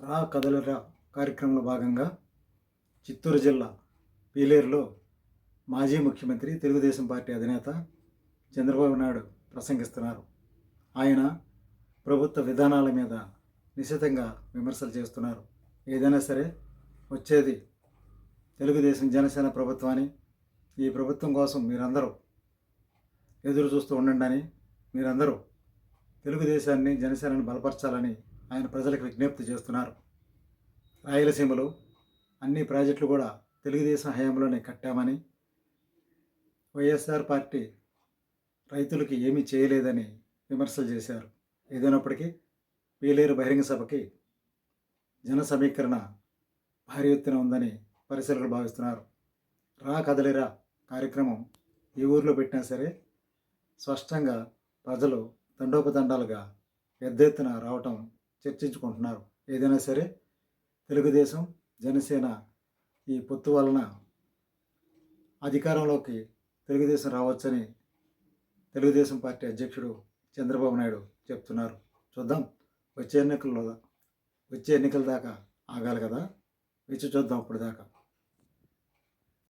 రా కదలరా కార్యక్రమంలో భాగంగా చిత్తూరు జిల్లా పీలేరులో మాజీ ముఖ్యమంత్రి తెలుగుదేశం పార్టీ అధినేత చంద్రబాబు నాయుడు ప్రసంగిస్తున్నారు. ఆయన ప్రభుత్వ విధానాల మీద నిశితంగా విమర్శలు చేస్తున్నారు. ఏదైనా సరే వచ్చేది తెలుగుదేశం జనసేన ప్రభుత్వాన్ని ఈ ప్రభుత్వం కోసం మీరందరూ ఎదురు చూస్తూ ఉండండి అని మీరందరూ తెలుగుదేశాన్ని జనసేనని బలపరచాలని ఆయన ప్రజలకు విజ్ఞప్తి చేస్తున్నారు. రాయలసీమలో అన్ని ప్రాజెక్టులు కూడా తెలుగుదేశం హయాంలోనే కట్టామని వైఎస్ఆర్ పార్టీ రైతులకి ఏమీ చేయలేదని విమర్శలు చేశారు. ఏదైనప్పటికీ పీలేరు బహిరంగ సభకి జన సమీకరణ భారీ ఎత్తున ఉందని పరిశీలకులు భావిస్తున్నారు. రా కదలిరా కార్యక్రమం ఏ ఊర్లో పెట్టినా సరే స్పష్టంగా ప్రజలు తండోపతండాలుగా పెద్ద ఎత్తున రావటం చర్చించుకుంటున్నారు. ఏదైనా సరే తెలుగుదేశం జనసేన ఈ పొత్తు వలన అధికారంలోకి తెలుగుదేశం రావచ్చని తెలుగుదేశం పార్టీ అధ్యక్షుడు చంద్రబాబు నాయుడు చెప్తున్నారు. చూద్దాం. వచ్చే ఎన్నికల్లో వచ్చే ఎన్నికల దాకా ఆగాలి కదా. వేచి చూద్దాం అప్పుడు దాకా